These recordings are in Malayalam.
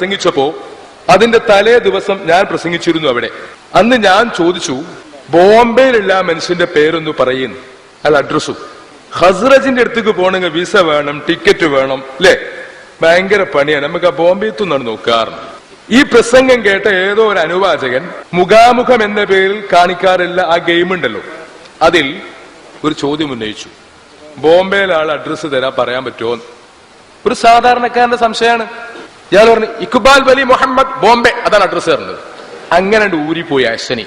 പ്രസംഗിച്ചപ്പോ അതിന്റെ തലേ ദിവസം ഞാൻ പ്രസംഗിച്ചിരുന്നു അവിടെ. അന്ന് ഞാൻ ചോദിച്ചു ബോംബെയിലുള്ള മനുഷ്യന്റെ പേരൊന്ന് പറയുന്നു അയാൾ അഡ്രസ്സും ഹസ്രജിന്റെ അടുത്തേക്ക് പോകണമെങ്കിൽ വിസ വേണം ടിക്കറ്റ് വേണം അല്ലേ ഭയങ്കര പണിയാണ്. നമുക്ക് ആ ബോംബെത്തു നിന്നാണ് നോക്കാറുണ്ട് ഈ പ്രസംഗം കേട്ട ഏതോ ഒരു അനുവാചകൻ മുഖാമുഖം എന്ന പേരിൽ കാണിക്കാറില്ല ആ ഗെയിം ഉണ്ടല്ലോ. അതിൽ ഒരു ചോദ്യം ഉന്നയിച്ചു. ബോംബെയിലെ ആൾ അഡ്രസ്സ് തരാൻ പറയാൻ പറ്റുമോ ഒരു സാധാരണക്കാരന്റെ സംശയമാണ്. ഇയാൾ പറഞ്ഞു ഇക്ബാൽ വലി മുഹമ്മദ് ബോംബെ. അതാണ് അഡ്രസ് പറഞ്ഞത്. അങ്ങനെ ഊരി പോയി അശ്വനി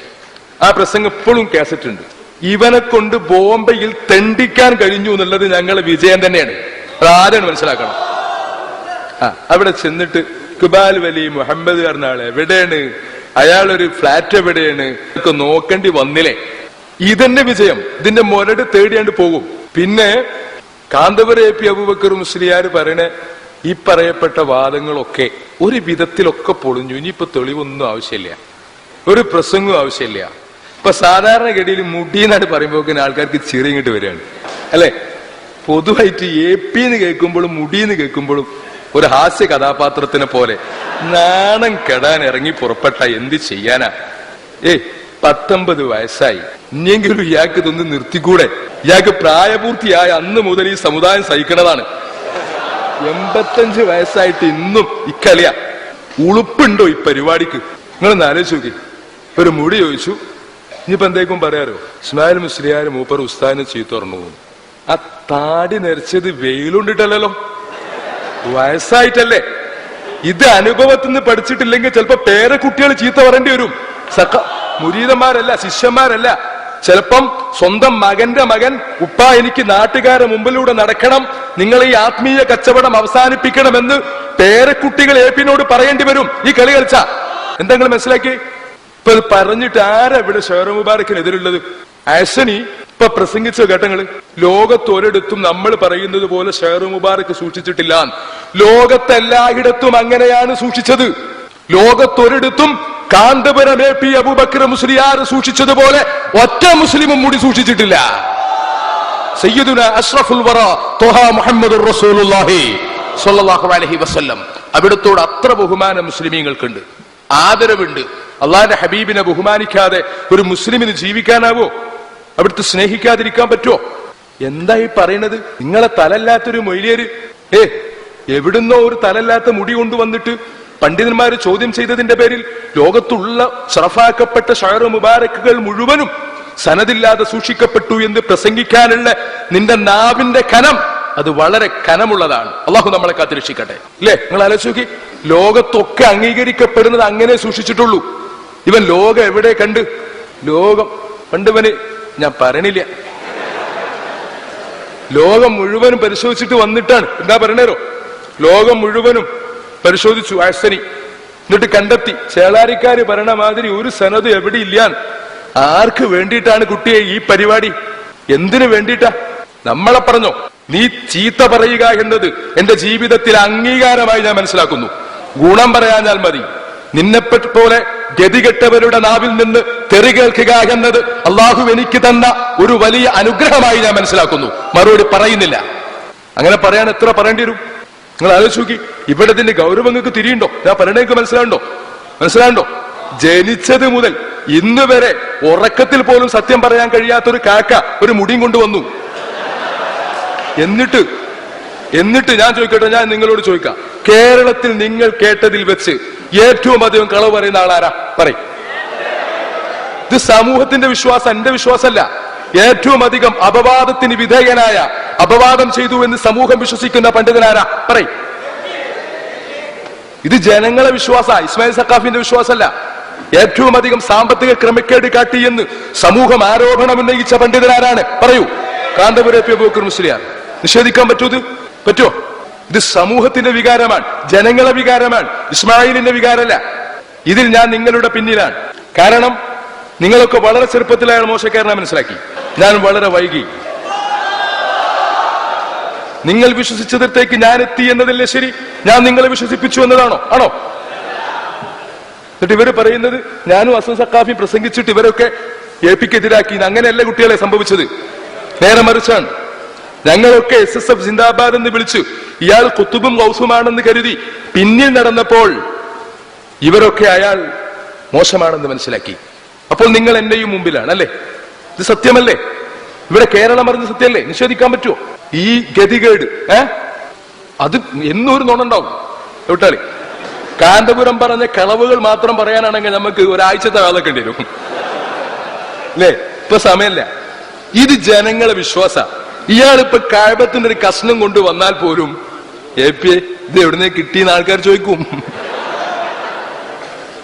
ആ പ്രസംഗം ഇപ്പോഴും കാസറ്റ് ഉണ്ട്. ഇവനെ കൊണ്ട് ബോംബെയിൽ തെണ്ടിക്കാൻ കഴിഞ്ഞു എന്നുള്ളത് ഞങ്ങളെ വിജയം തന്നെയാണ്. അതാരാണ് മനസ്സിലാക്കണം? ആ അവിടെ ചെന്നിട്ട് ഇക്ബാൽ വലി മുഹമ്മദ് പറഞ്ഞ ആൾ എവിടെയാണ്? അയാളൊരു ഫ്ലാറ്റ് എവിടെയാണ്? ഒക്കെ നോക്കേണ്ടി വന്നില്ലേ? ഇതന്നെ വിജയം. ഇതിന്റെ മുരട് തേടിയാണ്ട് പോകും. പിന്നെ കാന്തപുര എ പി അബൂബക്കർ മുസ്ലിയാർ പറയണ ഈ പറയപ്പെട്ട വാദങ്ങളൊക്കെ ഒരു വിധത്തിലൊക്കെ പൊളിഞ്ഞു. ഇനിയിപ്പോ തെളിവൊന്നും ആവശ്യമില്ല. ഒരു പ്രസംഗവും ആവശ്യമില്ല. ഇപ്പൊ സാധാരണഗതിയിൽ മുടിയെന്നാണ് പറയുമ്പോൾ ആൾക്കാർക്ക് ചിറി ഇങ്ങോട്ട് വരികയാണ്. അല്ലെ? പൊതുവായിട്ട് എ പി എന്ന് കേൾക്കുമ്പോഴും മുടിയെന്ന് കേൾക്കുമ്പോഴും ഒരു ഹാസ്യ കഥാപാത്രത്തിനെ പോലെ നാണം കെടാൻ ഇറങ്ങി പുറപ്പെട്ട എന്ത് ചെയ്യാനാ? ഏ പത്തൊമ്പത് വയസ്സായി. ഇനിയെങ്കിലും ഇയാൾക്ക് ഇതൊന്ന് നിർത്തിക്കൂടെ? ഇയാൾക്ക് പ്രായപൂർത്തിയായ അന്ന് മുതൽ ഈ സമുദായം സഹിക്കണതാണ്. എൺപത്തഞ്ച് വയസ്സായിട്ട് ഇന്നും ഇക്കളിയ ഉളുപ്പുണ്ടോ ഈ പരിപാടിക്ക്? നിങ്ങളൊന്ന് ആലോചിച്ച് നോക്കി. ഒരു മുടി ചോദിച്ചു. ഇനിയിപ്പോ എന്തേക്കും പറയാറോ? ഇസ്മായിൽ മുസ്ലിയാർ മൂപ്പർ ഉസ്താദിനെ ചീത്തോർന്നു പോകുന്നു ആ താടി നരച്ചത് വെയിലുണ്ടിട്ടല്ലോ വയസ്സായിട്ടല്ലേ? ഇത് അനുഭവത്തിൽ നിന്ന് പഠിച്ചിട്ടില്ലെങ്കിൽ ചിലപ്പോ പേരക്കുട്ടികൾ ചീത്ത പറയേണ്ടി വരും. സക്ക മുരീതന്മാരല്ല ശിഷ്യന്മാരല്ല. ചിലപ്പം സ്വന്തം മകന്റെ മകൻ ഉപ്പ എനിക്ക് നാട്ടുകാരെ മുമ്പിലൂടെ നടക്കണം. നിങ്ങൾ ഈ ആത്മീയ കച്ചവടം അവസാനിപ്പിക്കണമെന്ന് പേരക്കുട്ടികൾ ഏപ്പിനോട് പറയേണ്ടി വരും. ഈ കളി കളിച്ച. എന്തെങ്കിലും മനസ്സിലാക്കി? ഇപ്പൊ പറഞ്ഞിട്ട് ആരാ ഇവിടെ ഷെയർ മുബാറക്കിനെതിരുള്ളത് ആശനി ഇപ്പൊ പ്രസംഗിച്ച ഘട്ടങ്ങൾ ലോകത്തൊരിടത്തും നമ്മൾ പറയുന്നത് പോലെ ഷെയർ മുബാറക്ക് സൂക്ഷിച്ചിട്ടില്ല. ലോകത്തെല്ലായിടത്തും അങ്ങനെയാണ് സൂക്ഷിച്ചത്. ലോകത്തൊരിടത്തും കാന്തപുരം എ പി അബൂബക്കർ മുസ്ലിയാർ സൂക്ഷിച്ചതുപോലെ ഒറ്റ മുസ്ലിമും മുടി സൂക്ഷിച്ചിട്ടില്ല. സയ്യിദുന അഷ്റഫുൽ വറ ത്വഹ മുഹമ്മദ് റസൂലുള്ളാഹി സ്വല്ലല്ലാഹു അലൈഹി വസല്ലം. അവിടത്തോട് അത്ര ബഹുമാനം മുസ്ലിമീങ്ങൾക്കുണ്ട്. ആദരവുണ്ട്. അള്ളാഹിന്റെ ഹബീബിനെ ബഹുമാനിക്കാതെ ഒരു മുസ്ലിമിന് ജീവിക്കാനാവോ? അവിടുത്തെ സ്നേഹിക്കാതിരിക്കാൻ പറ്റുമോ എന്താ ഈ പറയണത്? നിങ്ങളെ തലല്ലാത്തൊരു മൊയ്ലിയര്? ഏ എവിടുന്നോ ഒരു തലല്ലാത്ത മുടി കൊണ്ടുവന്നിട്ട് പണ്ഡിതന്മാര് ചോദ്യം ചെയ്തതിന്റെ പേരിൽ ലോകത്തുള്ള ഷറഫാക്കപ്പെട്ട ഷഹർ മുബാരക്കുകൾ മുഴുവനും സനദില്ലാതെ സൂക്ഷിക്കപ്പെട്ടു എന്ന് പ്രസംഗിക്കാനുള്ള നിന്റെ നാവിന്റെ കനം അത് വളരെ കനമുള്ളതാണ്. അള്ളാഹു നമ്മളെ കാത്തിരക്ഷിക്കട്ടെ. അല്ലേ നിങ്ങൾ ആലോചിച്ച് നോക്കി. ലോകത്തൊക്കെ അംഗീകരിക്കപ്പെടുന്നത് അങ്ങനെ സൂക്ഷിച്ചിട്ടുള്ളൂ. ഇവൻ ലോകം എവിടെ കണ്ട്? ലോകം. പണ്ടിവന് ഞാൻ പറയണില്ല. ലോകം മുഴുവനും പരിശോധിച്ചിട്ട് വന്നിട്ടാണ്. എന്താ പറയണേരോ? ലോകം മുഴുവനും പരിശോധിച്ചു ആശ്വരി എന്നിട്ട് കണ്ടെത്തി. ചേളാരിക്കാര് പറയണ മാതിരി ഒരു സനത് എവിടെ ഇല്ല ആർക്ക് വേണ്ടിയിട്ടാണ് കുട്ടിയെ ഈ പരിപാടി? എന്തിനു വേണ്ടിയിട്ടാ? നമ്മളെ പറഞ്ഞോ നീ ചീത്ത പറയുക എന്നത് എന്റെ ജീവിതത്തിൽ അംഗീകാരമായി ഞാൻ മനസ്സിലാക്കുന്നു. ഗുണം പറയാഞ്ഞാൽ മതി. നിന്നെപ്പറ്റി പോലെ ഗതികെട്ടവരുടെ നാവിൽ നിന്ന് തെറി കേൾക്കുക എന്നത് അള്ളാഹു എനിക്ക് തന്ന ഒരു വലിയ അനുഗ്രഹമായി ഞാൻ മനസ്സിലാക്കുന്നു. മറുപടി പറയുന്നില്ല. അങ്ങനെ പറയാൻ എത്ര പറയേണ്ടി വരും? നിങ്ങൾ ആലോചിച്ച് നോക്കി. ഇവിടെ ഇതിന്റെ ഗൗരവങ്ങൾക്ക് തിരിയുണ്ടോ? ഞാൻ പറയണേക്ക് മനസ്സിലാവുണ്ടോ? മനസ്സിലാവുണ്ടോ? ജനിച്ചത് മുതൽ ഇന്ന് വരെ ഉറക്കത്തിൽ പോലും സത്യം പറയാൻ കഴിയാത്തൊരു കാക്ക ഒരു മുടിയും കൊണ്ടുവന്നു എന്നിട്ട് എന്നിട്ട് ഞാൻ ചോദിക്കട്ടെ ഞാൻ നിങ്ങളോട് ചോദിക്കാം. കേരളത്തിൽ നിങ്ങൾ കേട്ടതിൽ വെച്ച് ഏറ്റവും അധികം കളവ് പറയുന്ന ആളാരാ? പറയും. ഇത് സമൂഹത്തിന്റെ വിശ്വാസം എന്റെ വിശ്വാസമല്ല. ഏറ്റവും അധികം അപവാദത്തിന് വിധേയനായ അപവാദം ചെയ്തു എന്ന് സമൂഹം വിശ്വസിക്കുന്ന പണ്ഡിതനാരാ? പറയും. ഇത് ജനങ്ങളെ വിശ്വാസ ഇസ്മായിൽ സക്കാഫിന്റെ വിശ്വാസമല്ല. ഏറ്റവും അധികം സാമ്പത്തിക ക്രമക്കേട് കാട്ടിയെന്ന് സമൂഹം ആരോപണം ഉന്നയിച്ച പണ്ഡിതനാരാണ്. പറയൂ. കാന്തപുര പി അബൂക്കർ മുസ്ലിയാർ. നിഷേധിക്കാൻ പറ്റൂ? ഇത് പറ്റുമോ ഇത് സമൂഹത്തിന്റെ വികാരമാണ് ജനങ്ങളെ വികാരമാണ് ഇസ്മായിലിന്റെ വികാരമല്ല. ഇതിൽ ഞാൻ നിങ്ങളുടെ പിന്നിലാണ്. കാരണം നിങ്ങളൊക്കെ വളരെ ചെറുപ്പത്തിലായ മോശക്കാരനെ മനസ്സിലാക്കി. ഞാൻ വളരെ വൈകി. നിങ്ങൾ വിശ്വസിച്ചതിടത്തേക്ക് ഞാൻ എത്തി എന്നതല്ലേ ശരി? ഞാൻ നിങ്ങളെ വിശ്വസിപ്പിച്ചു എന്നതാണോ? ആണോ? എന്നിട്ട് ഇവർ പറയുന്നത് ഞാനും അസം സക്കാഫി പ്രസംഗിച്ചിട്ട് ഇവരൊക്കെ എ പിക്ക് എതിരാക്കി അങ്ങനെയല്ല കുട്ടികളെ സംഭവിച്ചത്. നേരെ മറിച്ചാണ്. ഞങ്ങളൊക്കെ എസ് എസ് എഫ് സിന്ദാബാദ് എന്ന് വിളിച്ചു ഇയാൾ കുത്തുബും ഗൗസുമാണെന്ന് കരുതി പിന്നിൽ നടന്നപ്പോൾ ഇവരൊക്കെ അയാൾ മോശമാണെന്ന് മനസ്സിലാക്കി. അപ്പോൾ നിങ്ങൾ എന്റെയും മുമ്പിലാണ് അല്ലേ? ഇത് സത്യമല്ലേ? ഇവിടെ കേരളം അറിഞ്ഞ സത്യമല്ലേ? നിഷേധിക്കാൻ പറ്റുമോ ഈ ഗതികേട് ഏ? അത് എന്നൊരു നുണുണ്ടാവും വിട്ടാളി കാന്തപുരം പറഞ്ഞ കളവുകൾ മാത്രം പറയാനാണെങ്കിൽ നമുക്ക് ഒരാഴ്ചത്തെ വേലക്കേണ്ടി വരും അല്ലേ ഇപ്പൊ സമയമില്ല. ഇത് ജനങ്ങളെ വിശ്വാസ. ഇയാളിപ്പോ കായബത്തിന്റെ ഒരു കഷ്ണം കൊണ്ട് വന്നാൽ പോലും എ പി ഇത് എവിടുന്ന് കിട്ടിയെന്ന് ആൾക്കാർ ചോദിക്കും.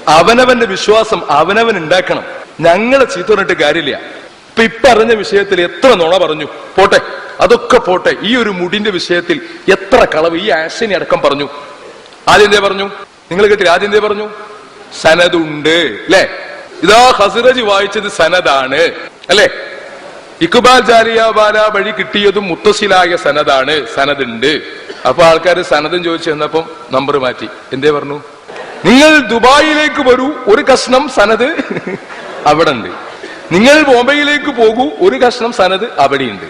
അവനവന്റെ വിശ്വാസം അവനവൻ ഉണ്ടാക്കണം. ഞങ്ങളെ ചീത്ത പറഞ്ഞിട്ട് കാര്യമില്ല. ഇപ്പൊ ഇപ്പറഞ്ഞ വിഷയത്തിൽ എത്ര നുണ പറഞ്ഞു. പോട്ടെ അതൊക്കെ പോട്ടെ. ഈ ഒരു മുടിന്റെ വിഷയത്തിൽ എത്ര കളവ് ഈ ആശനി അടക്കം പറഞ്ഞു. ആദ്യം പറഞ്ഞു? നിങ്ങൾ കേട്ടില്ല ആദ്യം എന്തേ പറഞ്ഞു? സനദുണ്ട് അല്ലേ ഇതാ ഹസിറജ് വായിച്ചത് സനദാണ് അല്ലേ? ഇക്ബാൽ ജാലിയ ബാല വഴി കിട്ടിയതും മുത്തസിലായ സനദാണ് സനദുണ്ട്. അപ്പൊ ആൾക്കാർ സനദും ചോദിച്ചു ചെന്നപ്പം നമ്പർ മാറ്റി. എന്തേ പറഞ്ഞു? നിങ്ങൾ ദുബായിലേക്ക് വരൂ ഒരു കഷ്ണം സനദ് അവിടെ ഉണ്ട് നിങ്ങൾ ബോംബെയിലേക്ക് പോകൂ ഒരു കഷ്ണം സനത് അവിടെയുണ്ട്.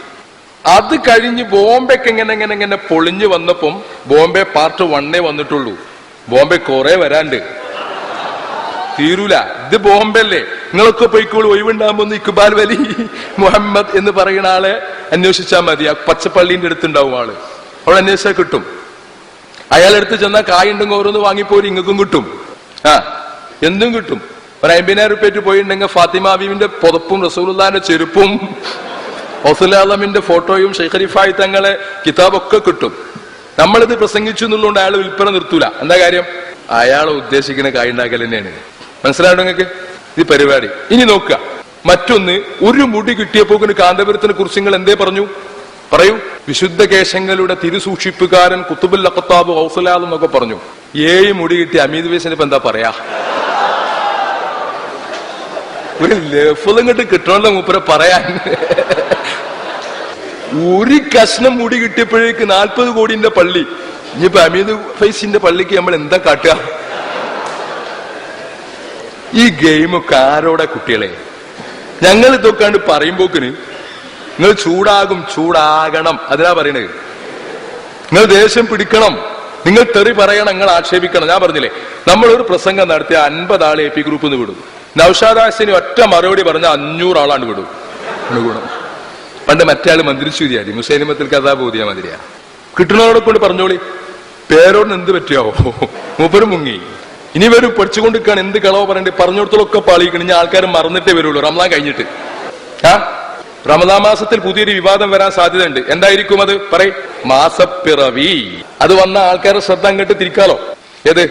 അത് കഴിഞ്ഞ് ബോംബെക്ക് എങ്ങനെ എങ്ങനെ എങ്ങനെ പൊളിഞ്ഞു വന്നപ്പം ബോംബെ പാർട്ട് വണ്ണേ വന്നിട്ടുള്ളൂ. ബോംബെ കുറെ വരാണ്ട്. തീരൂല. ഇത് ബോംബെ അല്ലേ നിങ്ങളൊക്കെ പോയിക്കോളൂ ഒഴിവുണ്ടാകുമ്പോ ഇക്ബാൽ വലി മുഹമ്മദ് എന്ന് പറയുന്ന ആളെ അന്വേഷിച്ചാൽ മതി. ആ പച്ചപ്പള്ളിന്റെ അടുത്തുണ്ടാവും ആൾ. അവിടെ അന്വേഷിച്ചാൽ കിട്ടും. അയാളെടുത്ത് ചെന്നാൽ കായുണ്ടെങ്കിൽ ഓരോന്ന് വാങ്ങിപ്പോ ഇങ്ങക്കും കിട്ടും. ആ എന്തും കിട്ടും. ഒരു അമ്പതിനായിരം റുപ്യറ്റ് പോയിട്ടുണ്ടെങ്കിൽ ഫാത്തിമ ബീവിന്റെ പുതപ്പും റസൂലുള്ളാന്റെ ചെരുപ്പും ഹൗസുലാലമിന്റെ ഫോട്ടോയും ഷെയ്ഖരിഫായി തങ്ങളെ കിതാബൊക്കെ കിട്ടും. നമ്മളിത് പ്രസംഗിച്ചു എന്നുള്ളതുകൊണ്ട് അയാൾ വിൽപ്പന നിർത്തൂല. എന്താ കാര്യം? അയാൾ ഉദ്ദേശിക്കുന്ന കായുണ്ടാക്കൽ തന്നെയാണ് മനസ്സിലായോ നിങ്ങൾക്ക്? ഇത് പരിപാടി. ഇനി നോക്കുക. മറ്റൊന്ന് ഒരു മുടി കിട്ടിയപ്പോൾ കാന്തപുരത്തിനെ കുറിച്ച് നിങ്ങൾ എന്തേ പറഞ്ഞു? പറയൂ. വിശുദ്ധ കേശങ്ങളുടെ തിരുസൂക്ഷിപ്പുകാരൻ കുത്തുബുൽ അക്കത്താബ് ഹൗസലാദ് എന്നൊക്കെ പറഞ്ഞു. ഏഴ് മുടി കിട്ടിയ അമീദ് വേസിന് ഇപ്പൊ എന്താ പറയാ? ഒരു ലഫുതം കിട്ട് കിട്ടണല്ലോ മൂപ്പരെ പറയാൻ. ഒരു കഷ്ണം മുടി കിട്ടിയപ്പോഴേക്ക് നാൽപ്പത് കോടിന്റെ പള്ളി. ഇനിയിപ്പോ അമീദ് ഫൈസിന്റെ പള്ളിക്ക് നമ്മൾ എന്താ കാട്ടുക? ഈ ഗെയിമൊക്കെ ആരോടെ കുട്ടികളെ? ഞങ്ങൾ ഇതൊക്കെയാണ്ട് പറയുമ്പോക്കിന് നിങ്ങൾ ചൂടാകും ചൂടാകണം. അതിനാ പറയണത് നിങ്ങൾ ദേഷ്യം പിടിക്കണം. നിങ്ങൾ തെറി പറയണം നിങ്ങൾ ആക്ഷേപിക്കണം. ഞാൻ പറഞ്ഞില്ലേ നമ്മളൊരു പ്രസംഗം നടത്തിയ അൻപത് ആളെ എ പി ഗ്രൂപ്പിൽ നിന്ന് വിടും. നൌഷാദാസിന് ഒറ്റ മറുപടി പറഞ്ഞ അഞ്ഞൂറ് ആളാണ് വിടും. ഗുണം പണ്ട് മറ്റേ ആൾ മന്ത്രിച്ചൂരിയാടി മുസൈനിമത്തിൽ കഥാ ബോധിയ മതിരിയാ. കിട്ടുന്നവരോടെ കൊണ്ട് പറഞ്ഞോളി പേരോട് എന്ത് പറ്റിയാവോ മൂപ്പര് മുങ്ങി. ഇനി വരും പഠിച്ചുകൊണ്ടിരിക്കുകയാണ് എന്ത് കളവോ പറയണ്ടേ? പറഞ്ഞിടത്തോളൊക്കെ പാളിക്കണം ഇനി ആൾക്കാർ മറന്നിട്ടേ വരുള്ളൂ റമദാൻ കഴിഞ്ഞിട്ട്. ആ? റമദാൻ മാസത്തിൽ പുതിയൊരു വിവാദം വരാൻ സാധ്യതയുണ്ട്. എന്തായിരിക്കും അത്? പറയും. മാസപ്പിറവി. അത് വന്ന ആൾക്കാരുടെ ശ്രദ്ധ അങ്ങോട്ട് തിരിക്കാലോ. ഏത്?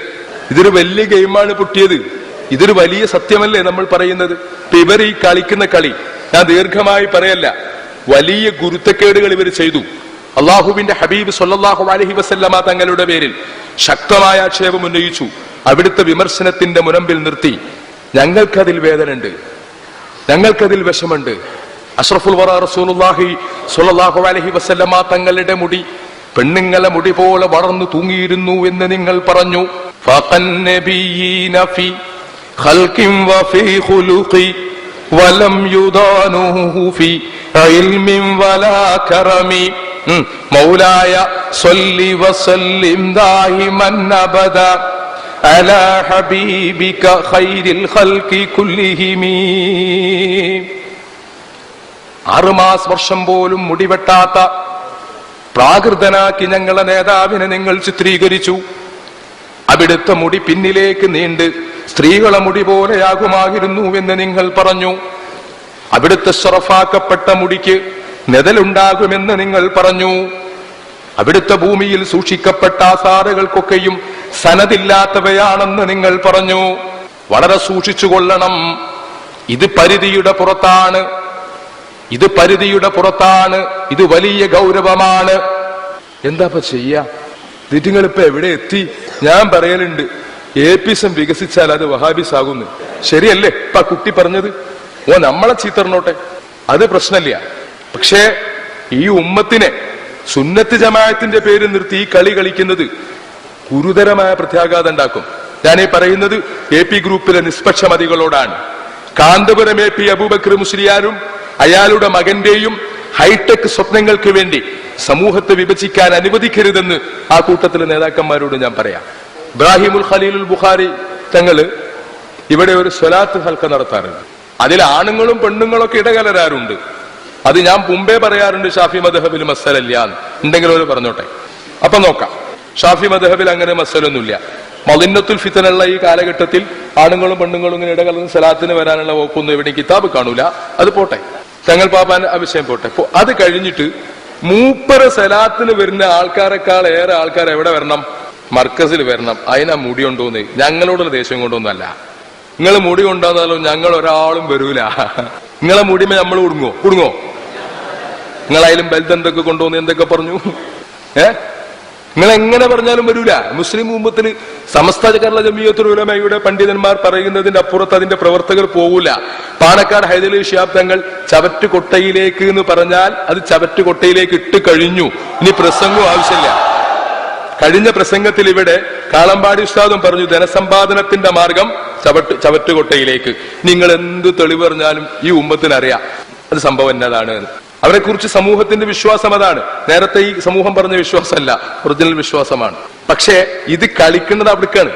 ഇതൊരു വലിയ ഗെയിമാണ് പൊട്ടിയത്. ഇതൊരു വലിയ സത്യമല്ലേ നമ്മൾ പറയുന്നത്? ഇപ്പൊ ഇവർ ഈ കളിക്കുന്ന കളി ഞാൻ ദീർഘമായി പറയല്ല. വലിയ ഗുരുത്തക്കേടുകൾ ഇവർ ചെയ്തു. അള്ളാഹുവിന്റെ ഹബീബ് സൊല്ലാഹു അലഹി വസല്ലമ തങ്ങളുടെ പേരിൽ ശക്തമായ ആക്ഷേപം ഉന്നയിച്ചു. അവിടുത്തെ വിമർശനത്തിന്റെ മുനമ്പിൽ നിർത്തി. ഞങ്ങൾക്കതിൽ വേദനയുണ്ട്. ഞങ്ങൾക്കതിൽ വിഷമുണ്ട് അഷ്റഫുൽ വറ സൊല്ലാഹു അലൈഹി വസല്ലമ തങ്ങളുടെ മുടി പെണ്ണുങ്ങളെ മുടി പോലെ വളർന്നു തൂങ്ങിയിരുന്നു എന്ന് നിങ്ങൾ പറഞ്ഞു. ഫഖൻ ഖൽഖിൻ വഫീ ഖുലുഖി വലം വലാ മൗലായ സല്ലി അബദ. അലാ ഹബീബിക ഖൈരിൽ ആറുമാസ് വർഷം പോലും മുടിവെട്ടാത്ത പ്രാകൃതനാക്കി ഞങ്ങളെ നേതാവിനെ നിങ്ങൾ ചിത്രീകരിച്ചു. അവിടുത്തെ മുടി പിന്നിലേക്ക് നീണ്ട് സ്ത്രീകളെ മുടി പോലെയാകുമായിരുന്നു എന്ന് നിങ്ങൾ പറഞ്ഞു. അവിടുത്തെ ഷറഫാക്കപ്പെട്ട മുടിക്ക് നെതലുണ്ടാകുമെന്ന് നിങ്ങൾ പറഞ്ഞു. അവിടുത്തെ ഭൂമിയിൽ സൂക്ഷിക്കപ്പെട്ട ആസാറുകൾക്കൊക്കെയും സനതില്ലാത്തവയാണെന്ന് നിങ്ങൾ പറഞ്ഞു. വളരെ സൂക്ഷിച്ചു കൊള്ളണം. ഇത് പരിധിയുടെ പുറത്താണ്. ഇത് പരിധിയുടെ പുറത്താണ്. ഇത് വലിയ ഗൗരവമാണ്. എന്താ ചെയ്യാ? നിങ്ങൾ ഇപ്പൊ എവിടെ എത്തി? ഞാൻ പറയലുണ്ട് ഏപ്പിസം വികസിച്ചാൽ അത് വഹാബിസ് ആകുന്നു ശരിയല്ലേ? ഇപ്പൊ കുട്ടി പറഞ്ഞത്? ഓ നമ്മളെ ചീത്തറിനോട്ടെ അത് പ്രശ്നമില്ല. പക്ഷേ ഈ ഉമ്മത്തിനെ സുന്നത്ത് ജമായത്തിന്റെ പേര് നിർത്തി ഈ കളി കളിക്കുന്നത് ഗുരുതരമായ പ്രത്യാഘാതം ഉണ്ടാക്കും. ഞാൻ ഈ പറയുന്നത് എ പി ഗ്രൂപ്പിലെ നിഷ്പക്ഷമതികളോടാണ്. കാന്തപുരം എ പി അബൂബക്കർ മുസ്ലിയാരും അയാളുടെ മകന്റെയും ഹൈടെക് സ്വപ്നങ്ങൾക്ക് വേണ്ടി സമൂഹത്തെ വിഭജിക്കാൻ അനുവദിക്കരുതെന്ന് ആ കൂട്ടത്തിലെ നേതാക്കന്മാരോട് ഞാൻ പറയാം. ഇബ്രാഹിമുൽ ഖലീലുൽ ബുഖാരി തങ്ങൾ ഇവിടെ ഒരു സ്വലാത്ത് ഹൽക്ക നടത്താറുണ്ട്. അതിൽ ആണുങ്ങളും പെണ്ണുങ്ങളും ഒക്കെ ഇടകലരാറുണ്ട്. അത് ഞാൻ മുമ്പേ പറയാറുണ്ട് ഷാഫി മദഹബിൽ മസലല്ല എന്തെങ്കിലും ഒരു പറഞ്ഞോട്ടെ. അപ്പൊ നോക്കാം. ഷാഫി മദഹബിൽ അങ്ങനെ മസലൊന്നുമില്ല മലിന്നത്തുൽ ഫിത്തനുള്ള ഈ കാലഘട്ടത്തിൽ ആണുങ്ങളും പെണ്ണുങ്ങളും ഇങ്ങനെ ഇടകലർന്ന് സലാത്തിന് വരാനുള്ള വകുപ്പൊന്നും ഇവിടെ കിതാബ് കാണൂല. അത് പോട്ടെ. തങ്ങൾ പാപ്പാൻ ആ വിഷയം പോട്ടെ അത് കഴിഞ്ഞിട്ട് മൂപ്പര സലാത്തിന് വരുന്ന ആൾക്കാരെക്കാൾ ഏറെ ആൾക്കാർ എവിടെ വരണം? മർക്കസിൽ വരണം. അതിനാ മുടി കൊണ്ടുവന്ന്. ഞങ്ങളോടുള്ള ദേഷ്യം കൊണ്ടൊന്നല്ല നിങ്ങൾ മുടി കൊണ്ടുവന്നാലും ഞങ്ങൾ ഒരാളും വരൂല. നിങ്ങളെ മുടിമേ നമ്മൾ കുടുങ്ങോ കുടുങ്ങോ നിങ്ങളായാലും ബെൽത്ത് എന്തൊക്കെ കൊണ്ടുവന്ന് എന്തൊക്കെ പറഞ്ഞു? ഏ? നിങ്ങൾ എങ്ങനെ പറഞ്ഞാലും വരൂല. മുസ്ലിം ഉമ്മത്തിന് സമസ്ത കേരള ജമീയത്തുലമയുടെ പണ്ഡിതന്മാർ പറയുന്നതിന്റെ അപ്പുറത്ത് അതിന്റെ പ്രവർത്തകർ പോകൂല പാണക്കാട് ഹൈദലി ഷിയാബ് തങ്ങൾ ചവറ്റുകൊട്ടയിലേക്ക് എന്ന് പറഞ്ഞാൽ അത് ചവറ്റുകൊട്ടയിലേക്ക് ഇട്ട് കഴിഞ്ഞു. ഇനി പ്രസംഗവും ആവശ്യമില്ല. കഴിഞ്ഞ പ്രസംഗത്തിൽ ഇവിടെ കാളമ്പാടി ഉസ്താദും പറഞ്ഞു ധനസമ്പാദനത്തിന്റെ മാർഗം ചവട്ട് ചവറ്റുകൊട്ടയിലേക്ക്. നിങ്ങൾ എന്ത് തെളിവ് പറഞ്ഞാലും ഈ ഉമ്മത്തിനറിയാം. അത് സംഭവം എന്നതാണ് എന്ന്. അവരെ കുറിച്ച് സമൂഹത്തിന്റെ വിശ്വാസം അതാണ്. നേരത്തെ ഈ സമൂഹം പറഞ്ഞ വിശ്വാസമല്ല ഒറിജിനൽ വിശ്വാസമാണ്. പക്ഷേ ഇത് കളിക്കുന്നത് അവിടേക്കാണ്.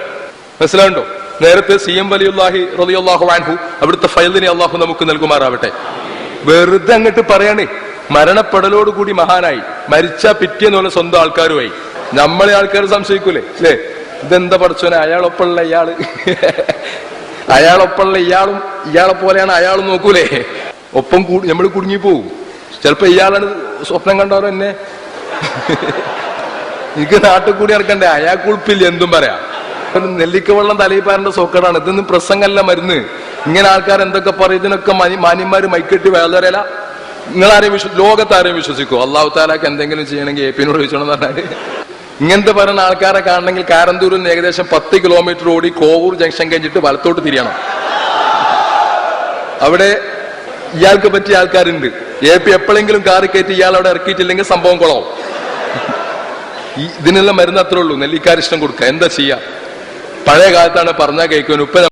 മനസ്സിലാവുണ്ടോ? നേരത്തെ സി എം വലിയുല്ലാഹി റലിയുല്ലാഹു വാൻഹു അവിടുത്തെ ഫൈലിനെ അള്ളാഹു നമുക്ക് നൽകുമാറാവട്ടെ. വെറുതെ അങ്ങോട്ട് പറയണേ മരണപ്പെടലോടുകൂടി മഹാനായി മരിച്ച പിറ്റേന്ന് പറഞ്ഞ സ്വന്തം ആൾക്കാരുമായി. നമ്മളെ ആൾക്കാർ സംശയിക്കൂലേ? അല്ലേ ഇതെന്താ പഠിച്ചോനെ? അയാളൊപ്പമുള്ള ഇയാൾ. അയാളൊപ്പമുള്ള ഇയാളും ഇയാളെ പോലെയാണ് അയാളും നോക്കൂലേ? ഒപ്പം കൂടി നമ്മൾ കുടുങ്ങി പോവും ചിലപ്പോ ഇയാളാണ് സ്വപ്നം കണ്ടവരോ എന്നെ. എനിക്ക് നാട്ടിൽ കൂടി ഇറക്കണ്ടേ? അയാൾക്ക് ഉൾപ്പില്ല എന്തും പറയാം. നെല്ലിക്ക വെള്ളം തലയിപ്പാരന്റെ സോക്കടാണ്. ഇതൊന്നും പ്രസംഗമല്ല മരുന്ന്. ഇങ്ങനെ ആൾക്കാർ എന്തൊക്കെ പറയും? ഇതിനൊക്കെ മാനി- മാന്യന്മാര് മൈക്കെട്ടി നിങ്ങൾ നിങ്ങളാരെയും വിശ്വ ലോകത്താരെയും വിശ്വസിക്കോ. അള്ളാഹു താലാക്ക് എന്തെങ്കിലും ചെയ്യണമെങ്കിൽ എ പിന്നോട് ചോദിച്ചോണം പറഞ്ഞാൽ. ഇങ്ങനത്തെ പറയുന്ന ആൾക്കാരെ കാണണമെങ്കിൽ കാരന്തൂരിൽ നിന്ന് ഏകദേശം പത്ത് കിലോമീറ്റർ ഓടി കോവൂർ ജംഗ്ഷൻ കഴിഞ്ഞിട്ട് വലത്തോട്ട് തിരിയണം. അവിടെ ഇയാൾക്ക് പറ്റിയ ആൾക്കാരുണ്ട്. എ പി എപ്പോഴെങ്കിലും കാറി കയറ്റി ഇയാൾ അവിടെ ഇറക്കിയിട്ടില്ലെങ്കിൽ സംഭവം കുളവും. ഈ ഇതിനുള്ള മരുന്ന് അത്രേ ഉള്ളൂ. നെല്ലിക്കാരിഷ്ടം കൊടുക്കുക. എന്താ ചെയ്യാ? പഴയ കാലത്താണ് പറഞ്ഞാൽ കേൾക്കുവാൻ ഇപ്പൊ